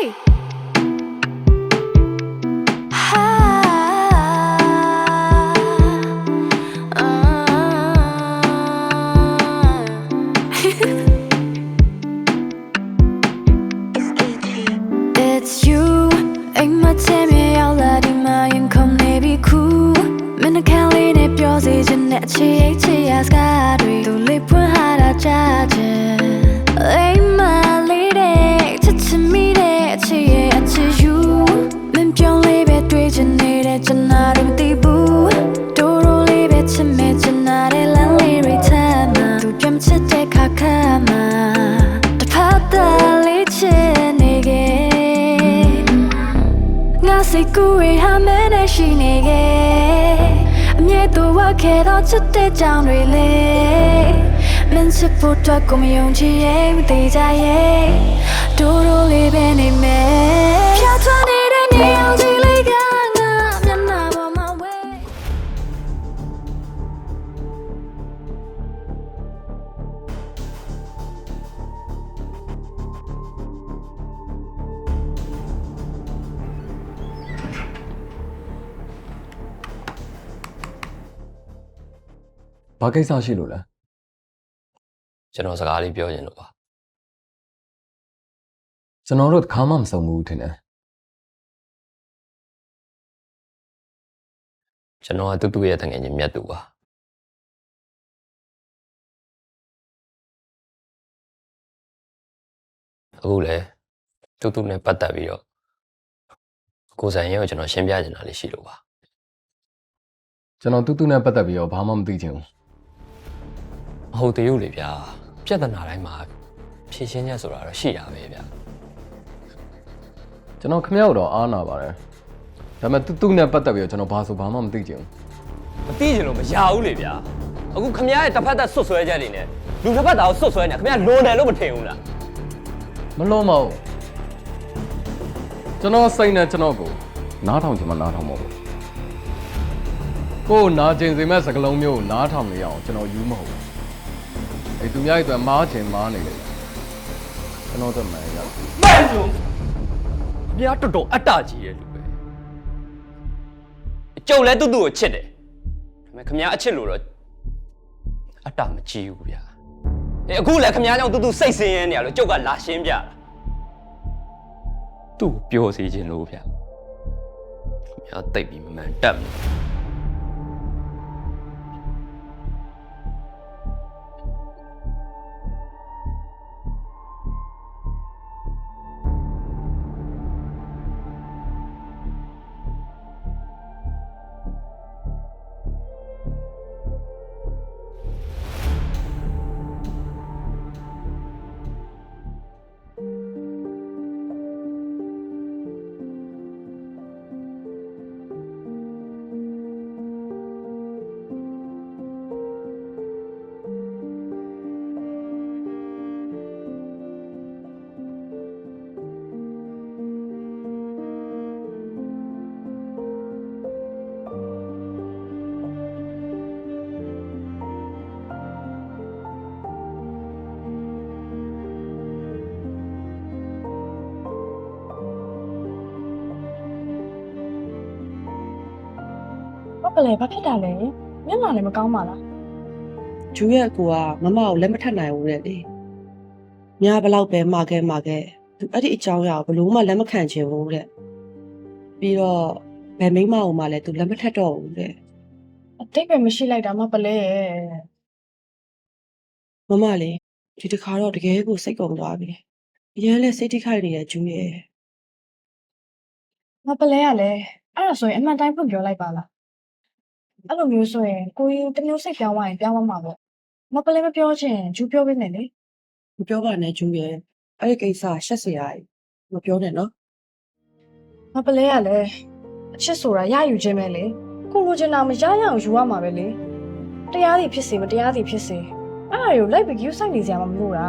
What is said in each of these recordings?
Hey. စိတ်ကူးရဟာမဲနဲ့ရှိနေခဲ့အမြဲတူဝတ်ခဲ့တော့ချစ်တဲ့ကြောင်တွေလေမင်းချစ်ဖို့အတွက်ကိုမယုံကြည်ရဲ့မသေးကြရဲ့ဒိုးဒိုးလေးပဲနေမယ်ဖြာထွက်နေတဲ့နေအောင်ကြည့်လိုက်ကငါ ဘာကိစ္စရှိလို့လဲကျွန်တော်စကားလေးပြောချင်လို့ပါကျွန်တော်တို့တစ်ခါမှမဆုံဘူးထင်တယ်ကျွန်တော်ကတူတူရဲ့တငယ်ချင်းမြတ်သူပါအခုလေတူတူနဲ့ပတ်သက်ပြီးတော့ကိုယ်ဆိုင်ရဲ့ကိုကျွန်တော်ရှင်းပြချင်တာလေးရှိလို့ပါကျွန်တော်တူတူနဲ့ပတ်သက်ပြီးတော့ဘာမှမသိချင်ဘူး မဟုတ်သေးဘူးလေဗျာပြဿနာတိုင်းမှာဖြေရှင်းချက်ဆိုတာတော့ရှိတာပဲဗျာကျွန်တော်ခမရောက်တော့အားနာပါတယ်ဒါပေမဲ့တူတူနဲ့ပတ်သက်ပြီးတော့ကျွန်တော်ဘာဆိုဘာမှမသိချင်ဘူးမသိချင်လို့မရဘူးလေဗျာအခုခမရရဲ့တစ်ဖက်သက်ဆွတ်ဆွဲချက်တွေနဲ့လူတစ်ဖက်သားကိုဆွတ်ဆွဲနေခမရလွန်တယ်လို့မထင်ဘူးလားမလုံးမဟုတ်ကျွန်တော်စိတ်နဲ့ကျွန်တော်ကိုနားထောင်ချင်မှနားထောင်မှာပေါ့ကိုယ်နာကျင်စေမဲ့စကလုံးမျိုးကိုနားထောင်နေရအောင်ကျွန်တော်ယူမဟုတ်ဘူး အဲ့သူများရဲ့အတွက်မားချင်မားနေတယ်ကျွန်တော်တို့မှန်ရမှန်လို့မြားတော်တော်အတ္တကြီးရဲ့လူပဲကျုပ်လည်းတူတူကိုချစ်တယ်ဒါပေမဲ့ခမရအချစ်လို့တော့အတ္တမကြီးဘူးဗျာအေးအခုလည်းခမရကြောင့်တူတူစိတ်ဆင်းရဲနေရလို့ကျုပ်ကလာရှင်းပြတာသူ့ကိုပြောစီခြင်းလို့ဗျာခမရတိတ်ပြီးမမှန်တက်မ ဟုတ်ကလေးဘာဖြစ်တာလဲမျက်နှာလည်းမကောင်းပါလားဂျူးရဲ့အကူကမမကိုလက်မထပ်နိုင်ဘူးတဲ့လေ။ညာဘလောက်ပဲမှာခဲ့မှာခဲ့သူအဲ့ဒီအကြောင်းအရာကိုဘလို့မှလက်မခံချင်ဘူးတဲ့။ပြီးတော့ဗယ်မိန်းမကိုမှလည်းသူလက်မထပ်တော့ဘူးတဲ့အတိတ်ပဲမရှိလိုက်တာမပလဲရဲ့။မမလေးဒီတစ်ခါတော့တကယ်ကိုစိတ်ကုန်သွားပြီ။အရင်လဲစိတ်ထိခိုက်နေတဲ့ဂျူးရဲ့မပလဲရလဲအဲ့ဒါဆိုရင်အမှန်တိုင်းဖွင့်ပြောလိုက်ပါလား အဲ့လိုမျိုးဆိုရင်ကိုကြီးတစ်မျိုးစိတ်ပြောင်းသွားရင်ပြောင်းသွားမှာပေါ့မပလဲမပြောချင်ဂျူပြောပေးမယ်လေမပြောပါနဲ့ဂျူးရဲ့အဲ့ဒီကိစ္စရှက်စရာကြီးမပြောနဲ့နော်မပလဲရလဲအချစ်ဆိုတာရယူခြင်းပဲလေကိုလိုချင်တာမရရအောင်ယူရမှာပဲလေတရားစီဖြစ်စေမတရားစီဖြစ်စေအဲ့ဒါတွေကိုလိုက်ပြီးယူဆိုင်နေစရာမမလိုတာ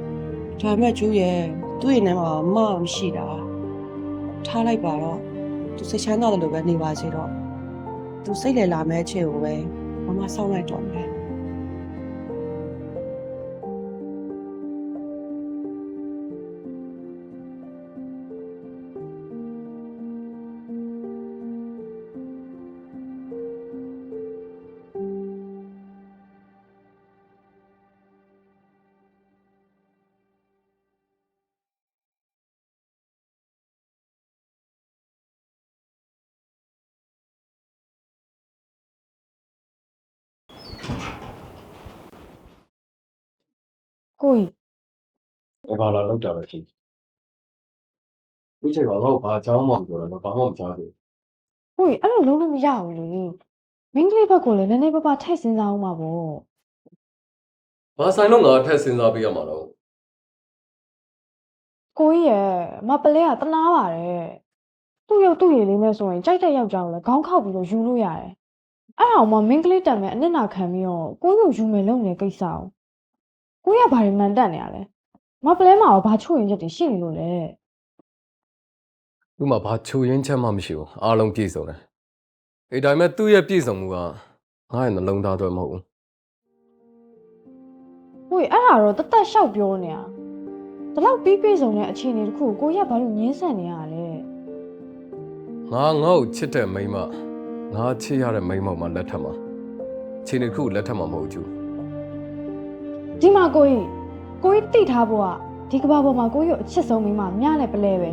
။ဒါပေမဲ့ဂျူးရဲ့သူ့ရဲ့နာမှာမမရှိတာ။ထားလိုက်ပါတော့သူစိတ်ချမ်းသာတယ်လို့ပဲနေပါစေတော့။ သူစိတ်လေလာမဲ့အချက်ကိုပဲမမစောင့်လိုက်တော့မယ်။ ကိုကြီး။ဘာလာလောက်တာလဲရှင်။ဒီချိန်မှာတော့ဘာချောင်းမှမပြောတော့ဘာမှမချားဘူးကိုကြီးအဲ့လိုလုံးလို့မရဘူးလေမင်းကလေးဘက်ကလည်းနည်းနည်းပါးပါထိုက်စင်းစားအောင်ပါဗော။ဘာဆိုင်တော့ငါထက်စဉ်းစားပေးရမှာတော့ကိုကြီးရဲ့မပလဲကတနာပါတယ်သူ့ရုပ်သူ့ရည်လေးမဲ့ဆိုရင်ကြိုက်တဲ့ယောက်ျားကိုလည်းခေါင်းခောက်ပြီးတော့ယူလို့ရတယ်အဲ့ဒါအောင်မမင်းကလေးတံမဲ့အနစ်နာခံပြီးတော့ကိုကြီးကိုယူမယ်လုပ်နေတဲ့ကိစ္စအောင် ကိုကြီးကဘာတွေမှန်တက်နေရလဲမပလဲမှာရောဘာချို့ရင်ချက်တွေရှိနေလို့လဲ။သူ့မှာဘာချိုရင်းချက်မှမရှိဘူး။အားလုံးပြည့်စုံတယ်။အေးဒါပေမဲ့သူ့ရဲ့ပြည့်စုံမှုကငါ့ရဲ့နှလုံးသားတော့မဟုတ်ဘူးကိုကြီးအဲ့ဒါတော့တသက်လျှောက်ပြောနေတာဒီလောက်ပြီးပြည့်စုံတဲ့အခြေအနေတစ်ခုကိုကိုကြီးကဘာလို့ငင်းဆန်နေရလဲ။ငါငါ့ကိုချစ်တဲ့မိန်းမငါချစ်ရတဲ့မိန်းမမှလက်ထက်မှာခြေနေတစ်ခုလက်ထက်မှာမဟုတ်ဘူး ဒီမှာကိုကြီးကိုကြီးတိထားဖို့ကဒီကဘာပေါ်မှာကိုကြီးကိုအချစ်ဆုံးမိန်းမမြနဲ့ပလဲပဲ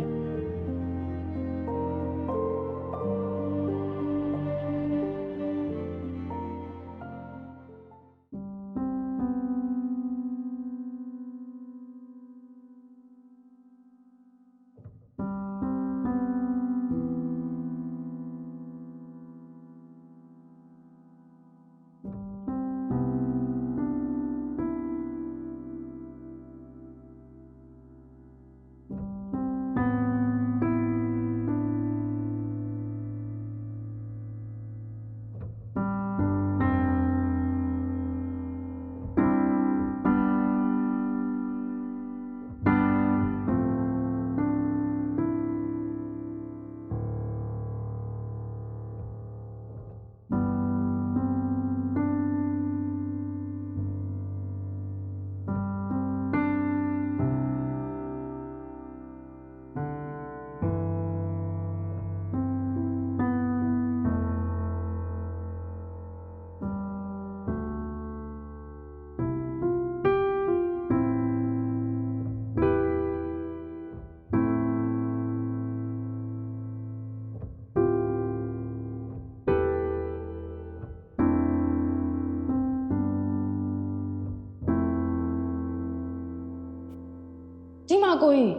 မှာကိုကြီး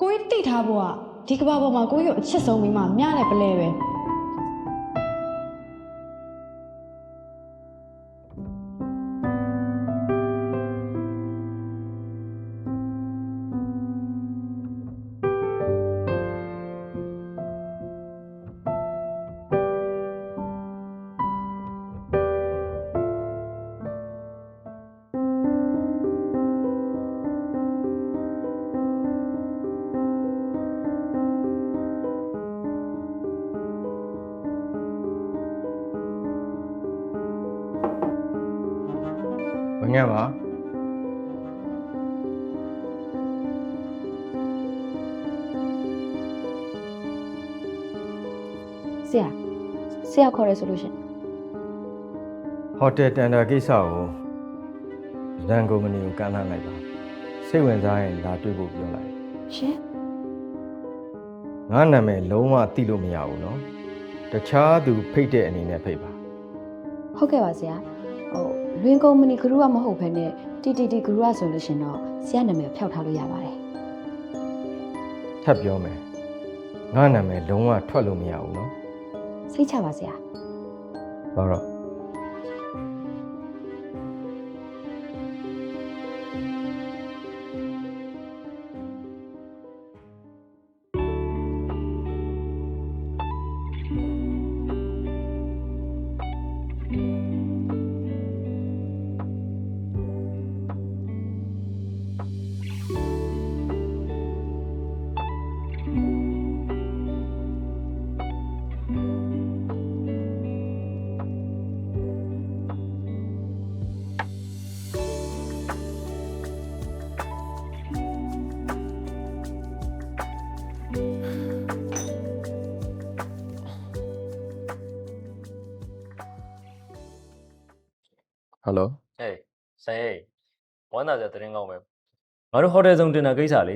ကိုကြီးတိထားဖို့ကဒီကဘာပေါ်မှာကိုကြီးကိုအချစ်ဆုံးမိန်းမမြနဲ့ပလဲပဲ ငတ်ပါဆရာဆရာခေါ်ရဲဆိုလို့ရှင်ဟိုတယ်တန်တာကိစ္စကိုရန်ကုန်မနီကိုကမ်းလှမ်းလိုက်ပါစိတ်ဝင်စားရင်လာတွေ့ဖို့ပြောလိုက်ရှင်ငါနာမည်လုံးဝသိလို့မရဘူးနော်တခြားသူဖိတ်တဲ့အနေနဲ့ဖိတ်ပါဟုတ်ကဲ့ပါဆရာ လွင်ကုံမဏီဂရုကမဟုတ်ဘဲနဲ့တီတီတီဂရုကဆိုလို့ရှင်တော့ဆရာနာမည်ဖျောက်ထားလို့ရပါတယ်ထပ်ပြောမယ်ငါနာမည်လုံးဝထွက်လို့မရဘူးနော်စိတ်ချပါဆရာဘာတော့ သာစရာသတင်းကောင်းပဲငါတို့ဟိုတယ်ဆောင်တင်တာကိစ္စလေ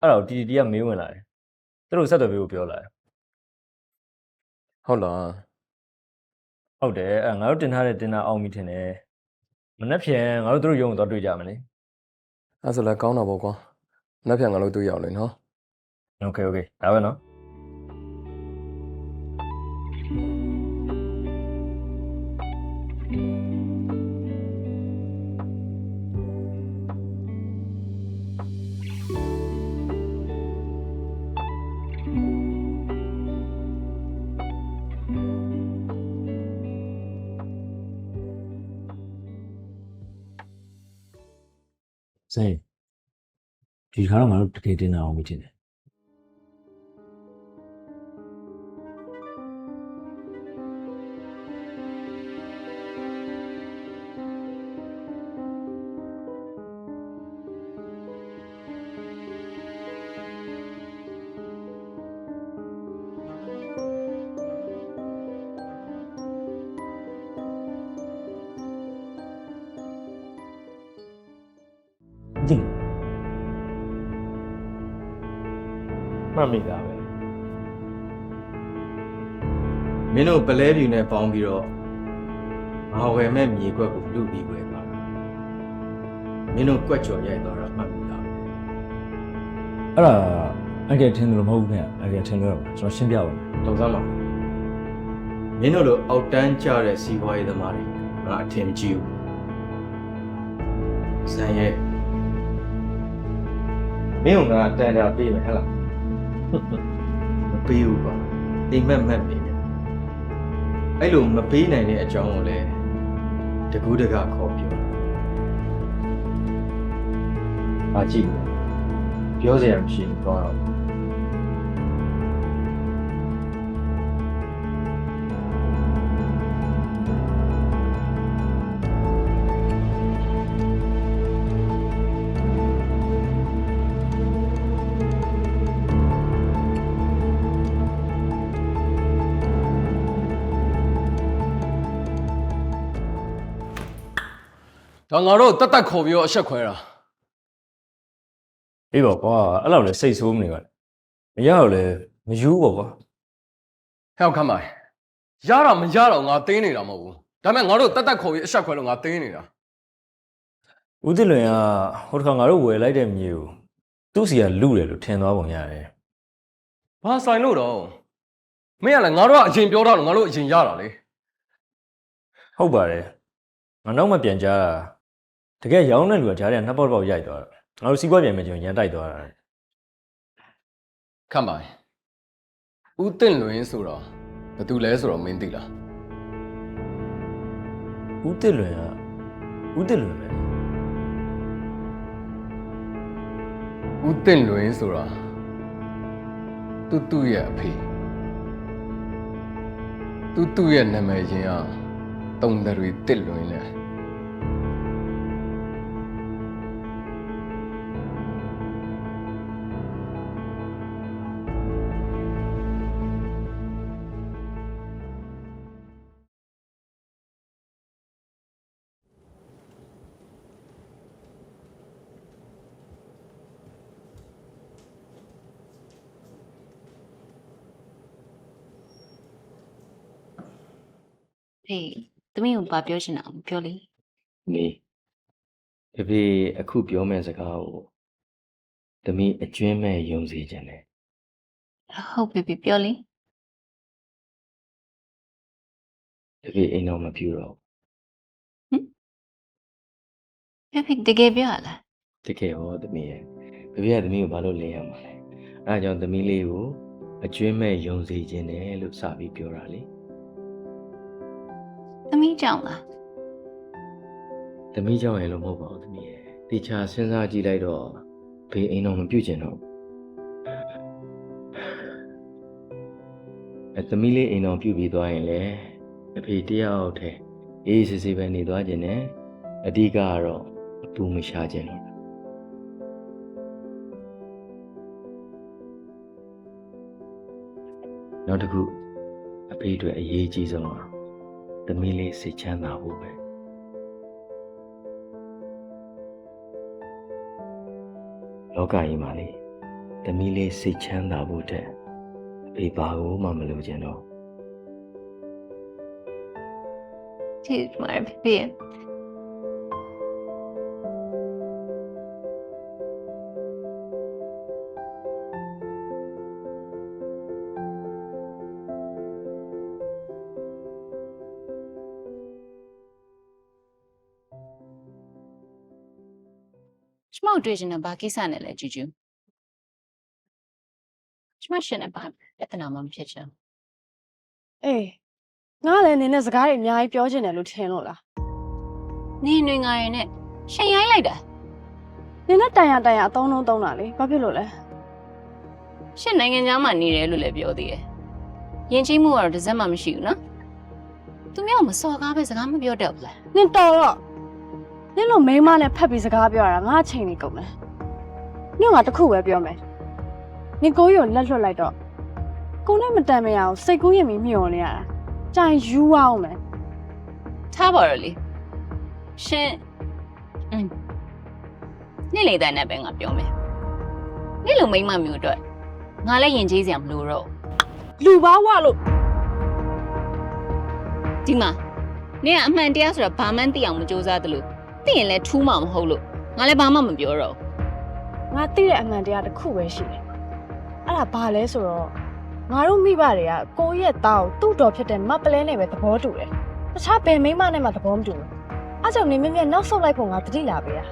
အဲ့ဒါကိုတီတီကမေးဝင်လာတယ်သူတို့ဆက်သွယ်ပေးဖို့ပြောလာတယ် ဟုတ်လား ဟုတ်တယ်အဲ့ဒါငါတို့တင်ထားတဲ့တင်တာအောင်ပြီထင်တယ်မနေ့ဖြန်ငါတို့သူတို့ရုံးကိုသွားတွေ့ကြမယ်လေ အဲ့ဆိုလည်းကောင်းတာပေါ့ကွာမနေ့ပြန်ငါတို့တွေ့ရအောင်လေနော် โอเคโอเคဒါပဲနော် ခါတော့ငါတို့တကယ်တင်တာအောင်မတင်တ မှတ်မိတာပဲမင်းတို့ပလဲပြူနဲ့ပေါင်းပြီးတော့ငါဝယ်မဲ့မြေကွက်ကိုလူပြီးဝယ်သွားတာမင်းတို့ကွက်ကြော်ရိုက်သွားတာမှတ်မိတာပဲအဲ့ဒါအကယ်ထင်တယ်လို့မဟုတ်ဘူးခင်ဗျအကယ်ထင်လို့ရပါကျွန်တော်ရှင်းပြပါမယ်တုံစမ်းပါမင်းတို့လိုအောက်တန်းကြတဲ့စီးပွားရေးသမားတွေငါအထင်မကြီးဘူးဇန်ရဲ့မင်းကငါတန်တာပေးမယ်ဟဲ့လား မပေးဘူးပါအိမ်မက်မက်ပေးတယ်အဲ့လိုမပေးနိုင်တဲ့အကြောင်းကိုလည်းတကူးတကခေါ်ပြောအားကြည့်လို့ပြောစရာမရှိဘူးတော့ ဒါငါတို့တက်တက်ခေါ်ပြီးတော့အဆက်ခွဲတာအေးပါကွာအဲ့လောက်လဲစိတ်ဆိုးမနေပါနဲ့မရတော့လဲမယူပါကွာဟဲ့ခမ်းပါရတာမရတော့ငါတင်းနေတာမဟုတ်ဘူးဒါပေမဲ့ငါတို့တက်တက်ခေါ်ပြီးအဆက်ခွဲလို့ငါတင်းနေတာဦးသစ်လွင်ကဟိုတစ်ခါငါတို့ဝယ်လိုက်တဲ့မြေကိုသူ့စီကလူတယ်လို့ထင်သွားပုံရတယ်ဘာဆိုင်လို့တော့မင်းကလည်းငါတို့ကအရင်ပြောတာလို့ငါတို့အရင်ရတာလေဟုတ်ပါတယ်ငါတော့မပြန်ကြတာ တကယ်ရောင်းတဲ့လူကကြားထဲကနှစ်ပေါက်ပေါက်ရိုက်သွားတာငါတို့စီးပွားပြန်မယ်ကျွန်တော်ရန်တိုက်သွားတာခမ်းပါဦးတင့်လွင်ဆိုတော့ဘယ်သူလဲဆိုတော့မင်းသိလားဦးသစ်လွင်ကဦးသစ်လွင်ပဲဦးတင့်လွင်ဆိုတာသူ့သူ့ရဲ့အဖေသူ့သူ့ရဲ့နာမည်ရင်းကတုံတရီတစ်လွင်လေ ဖေးသမီးကိုဘာပြောချင်တာအောင်ပြောလေနေဖေဖေအခုပြောမယ့်စကားကိုသမီးအကျွင်းမဲ့ယုံစေခြင်းနဲ့ဟုတ်ပြီပြီပြောလေဖေဖေအိမ်တော်မပြူတော့ဖေးဖေးတကယ်ပြောရလားတကယ်ဟောသမီးရဲ့ဖေဖေကသမီးကိုဘာလို့လင်းရမှာလဲအဲဒါကြောင့်သမီးလေးကိုအကျွင်းမဲ့ယုံစေခြင်းနဲ့လို့စပြီးပြောတာလေသမီး ကြောင့်လားသမီးကြောင့်ရင်လို့မဟုတ်ပါဘူးသမီးရဲ့တေချာစဉ်းစားကြည့်လိုက်တော့ဖေအိမ်တော်မပြူကျင်တော့ဘူးအဲသမီးလေးအိမ်တော်ပြူပြီးသွားရင်လေအဖေတယောက်တည်းအေးစစ်စစ်ပဲနေသွားခြင်းနဲ့အဓိကကတော့အပူမရှာခြင်းတော့နောက်တစ်ခုအဖေအတွက်အရေးကြီးဆုံးက သမီးလေးစိတ်ချမ်းသာဖို့ပဲလောကကြီးမှာလေသမီးလေးစိတ်ချမ်းသာဖို့တဲ့အဖေဘာကိုမှမလုပ်ချင်တော့ချစ်မှာဖေး ကျမတို့တွေ့ချင်တဲ့ဘာကိစ္စနဲ့လဲဂျူဂျူကျမရှင်နဲ့ဘာပြဿနာမှမဖြစ်ချင်ဘူးအေးငါလည်းနင်းနဲ့စကားတွေအများကြီးပြောချင်တယ်လို့ထင်လို့လားနေနေငါရင်နဲ့ရှင်ရိုင်းလိုက်တာနင်းနဲ့တိုင်ရတိုင်ရအသုံးလုံးသုံးတာလေဘာဖြစ်လို့လဲရှင်နိုင်ငံသားမှနေတယ်လို့လည်းပြောသေးတယ်ယဉ်ကျေးမှုကတော့တစ်စက်မှမရှိဘူးနော်သူမျိုးမစော်ကားပဲစကားမပြောတတ်ဘူးလားနင်းတော်တော့ နင်းလို့မိန်းမနဲ့ဖက်ပြီးစကားပြောရတာငါအချိန်နေကုန်တယ်နင်းကတခုပဲပြောမယ်နင်းကိုကြီးကိုလက်လွတ်လိုက်တော့ကိုနဲ့မတန်မရအောင်စိတ်ကူးရင်ပြီးမျောနေရတာကြိုင်ယူအောင်မယ်ထားပါတော့လေရှင်อืมနေ့လေတဲ့နဲ့ပဲငါပြောမယ်နေ့လိုမိန်းမမျိုးအတွက်ငါလည်းယဉ်ကျေးစရာမလိုတော့ဘူးလူပါဝလို့ဒီမှာနင်ကအမှန်တရားဆိုတာဘာမှန်းသိအောင်မစူးစမ်းသလို သိရင်လည်းထူးမှာမဟုတ်လို့ငါလည်းဘာမှမပြောတော့ဘူးငါသိတဲ့အမှန်တရားတစ်ခုပဲရှိတယ်အဲ့ဒါဘာလဲဆိုတော့ငါတို့မိဘတွေကကိုယ့်ရဲ့သားကိုသူ့တော်ဖြစ်တဲ့မပလဲနဲ့ပဲသဘောတူတယ်တခြားဘယ်မိန်းမနဲ့မှသဘောမတူဘူးအဲ့ကြောင့်နေမြမြနောက်ဆုတ်လိုက်ဖို့ငါတတိလာပေးတာ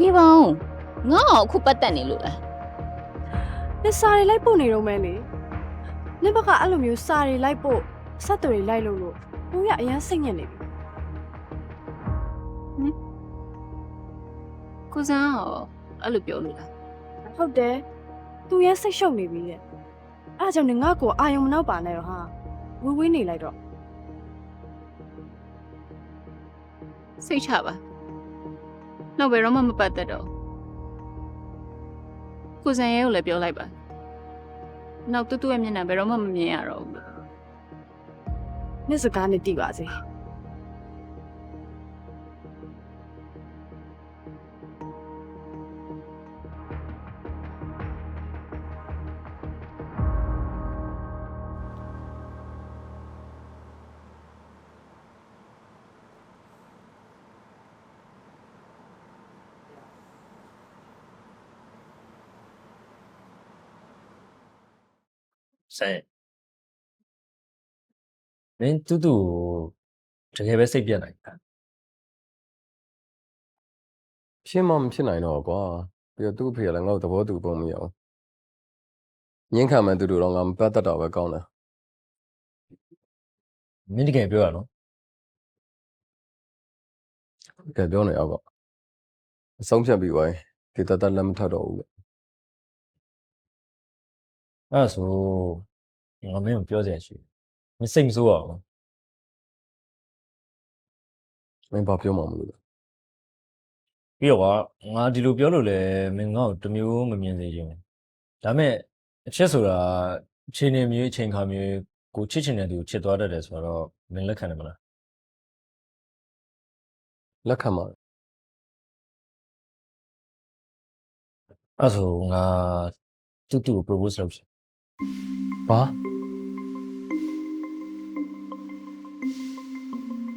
နေပါဦးငါ့အောင်အခုပတ်သက်နေလို့လားနေစာတွေလိုက်ပို့နေတော့မဲလေနေဘက်ကအဲ့လိုမျိုးစာတွေလိုက်ပို့ဆက်သွယ်တွေလိုက်လို့လို့ကိုရအရန်စိတ်ညစ်နေပြီ ကိုစန်းရောအဲ့လိုပြောလို့လားဟုတ်တယ်သူရန်စိတ်ရှုပ်နေပြီတဲ့အဲ့ဒါကြောင့်နေငါ့ကိုအာယုံမနောက်ပါနဲ့တော့ဟာဝေးဝေးနေလိုက်တော့စိတ်ချပါနောက်ဘယ်တော့မှမပတ်သက်တော့ဘူးကိုစန်းရဲကိုလည်းပြောလိုက်ပါနောက်တူတူရဲ့မျက်နှာဘယ်တော့မှမမြင်ရတော့ဘူးလို့နေ့စကားနဲ့တည်ပါစေ ဆန်မင်းတူတူကိုတကယ်ပဲစိတ်ပြတ်နိုင်တာရှင်းမမဖြစ်နိုင်တော့ကွာပြီးတော့သူ့အဖေကလည်းငါ့ကိုသဘောတူပုံမရအောင်ငင်းခံမှန်သူတို့တော့ငါမပတ်သက်တော့ပဲကောင်းတယ်မင်းတကယ်ပြောရနော်ကဲပြောနေအောင်ပေါ့အဆုံးဖြတ်ပြီးသွားရင်ဒီတတ်တတ်လက်မထပ်တော့ဘူးလေ အဲ့ဒါဆိုငါမင်းကိုပြောစရာရှိတယ်မင်းစိတ်မဆိုးရအောင်မင်းဘာပြောမှမလို့လဲပြီးတော့ကငါဒီလိုပြောလို့လဲမင်းငါ့ကိုတစ်မျိုးမမြင်စေချင်ဘူးဒါပေမဲ့အချက်ဆိုတာအချိန်နေမျိုးအချိန်ခါမျိုးကိုချစ်ချင်တဲ့သူကိုချစ်သွားတတ်တယ်ဆိုတော့မင်းလက်ခံတယ်မလားလက်ခံပါအဲ့ဒါဆိုငါတူတူကို propose လုပ်ချင် ဘာ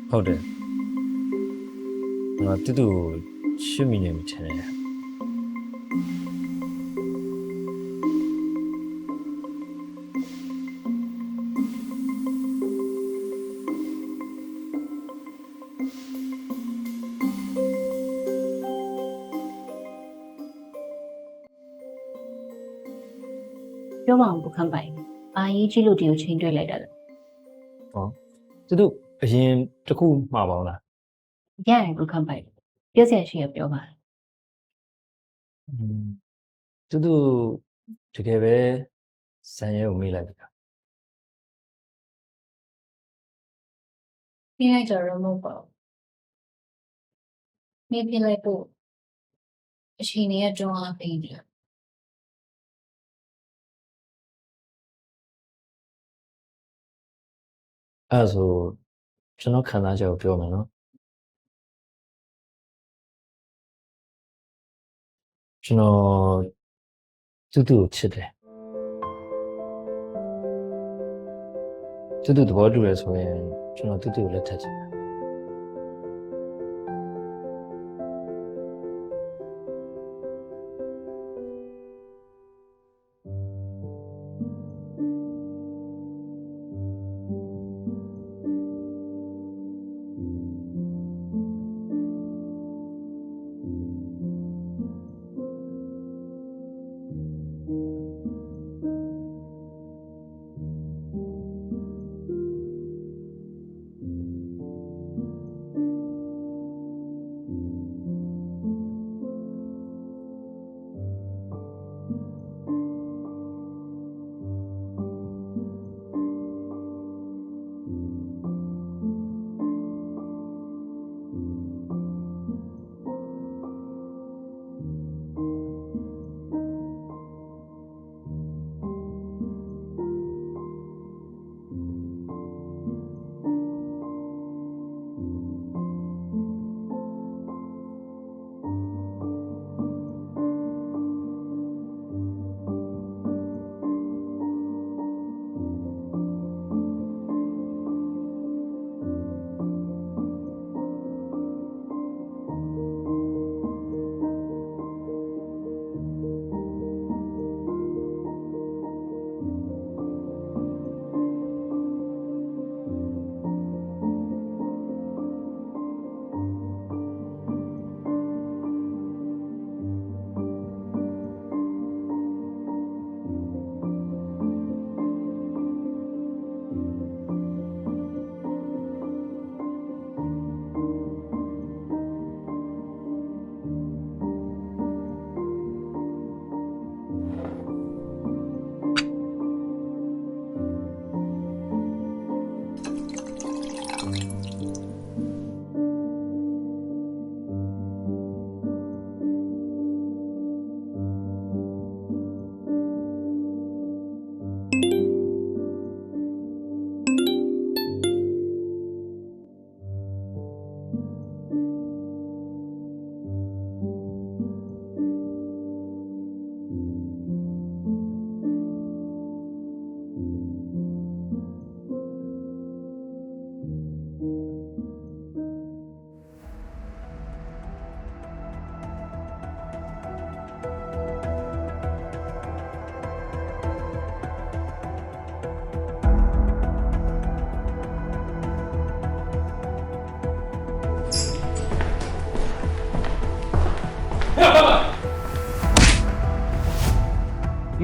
ဟုတ်တယ်ငါတူတူကိုရှစ်မိနေပြီထင်တယ် ပြောမအောင်ဘုခန့်ပိုင်အာရေးကြီးလို့ဒီကိုချိန်တွေ့လိုက်တာလေတူတူအရင်တစ်ခုမှာပါလားရတယ်ဘုခန့်ပိုင်ပြောစရာရှိရပြောပါတူတူတကယ်ပဲဇန်ရဲကိုမေးလိုက်ပြီလားပြလိုက်ကြတော့မဟုတ်ပါဘူးနေပြလိုက်ဖို့အချိန်ကြီးကတွန်းအားပေးတယ် အဲ့ဒါဆိုကျွန်တော်ခံစားချက်ကိုပြောမယ်နော်ကျွန်တော်တူတူကိုချစ်တယ် တူတူသဘောတူရဆိုရင် ကျွန်တော်တူတူကိုလက်ထပ်ချင်တယ်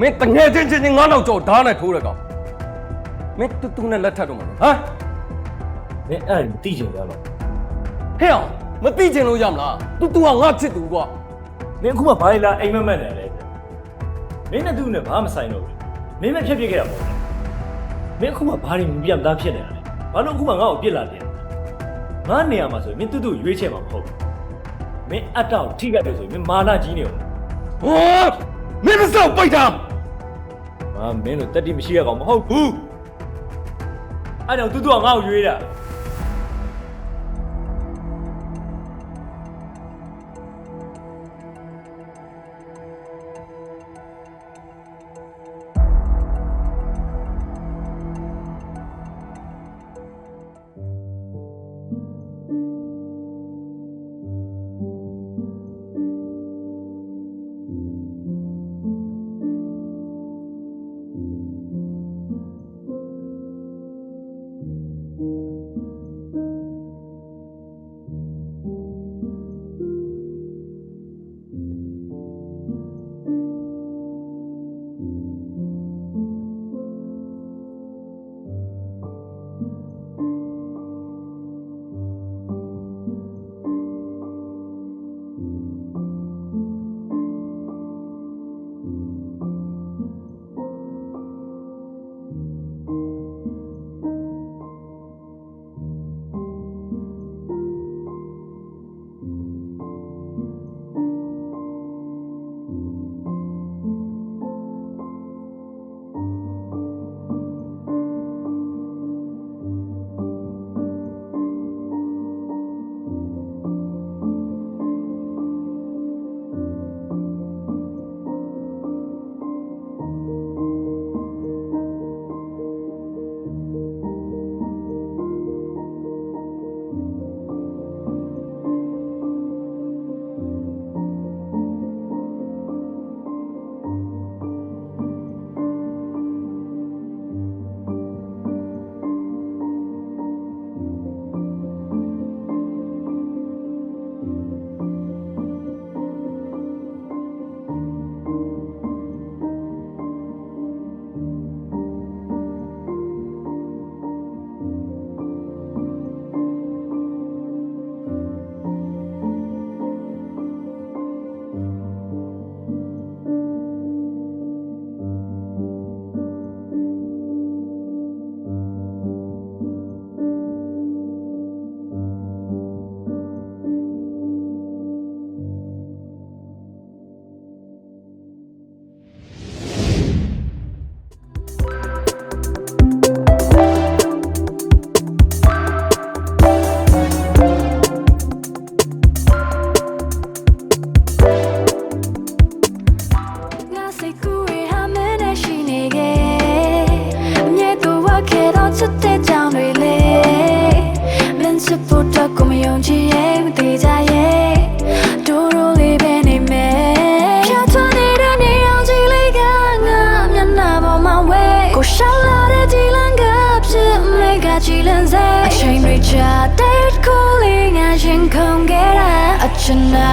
မင်းတငယ်ချင်းချင်းချင်းငါးနောက်ကျော်ဓာတ်နဲ့ထိုးရကောင်မင်းတူတူနဲ့လက်ထပ်တော့မှာနော်ဟမ်မင်းအဲ့ဒါတိကျင်ကြတော့ဟဲ့အောင်မသိချင်လို့ရမလားတူတူကငါချစ်သူကွာမင်းအခုမှဘာလဲလားအိမ်မက်မက်နေတယ်မင်းနဲ့သူနဲ့ဘာမှမဆိုင်တော့ဘူးမင်းမဖြစ်ဖြစ်ခဲ့တာပေါ့မင်းအခုမှဘာတွေမပြတ်သားဖြစ်နေတာလဲဘာလို့အခုမှငါ့ကိုပြစ်လာတယ်ငါနေရာမှာဆိုရင်မင်းတူတူရွေးချယ်မှာမဟုတ်ဘူး မင်းအတောက်ထိခဲ့တယ်ဆိုရင်မင်းမာနကြီးနေအောင်ဟောမင်းမစောက်ပိတ်တာငါမင်းတို့တက်တိမရှိရကောင်မဟုတ်ဘူးအဲ့တော့တူတူကငါ့ကိုရွေးတာ ခဲ့တော့ချစ်တဲ့ကြောင်တွေလေမင်းချစ်ဖို့တော့ကိုမယုံကြည်ရဲ့မသေးကြရဲ့ဒိုးရိုးလေးပဲနေမယ်ဖြတ်ထွက်နေတဲ့နေအောင်ကြည့်လိုက်ကငါမျက်နှာပေါ်မှာဝဲကိုရှောက်လာတဲ့ကြည်လန်းကဖြစ်မေကကြည်လန်းစေအချိန်တွေကြာ date calling ငါရင်ခုန်ခဲ့တာအချင်နာ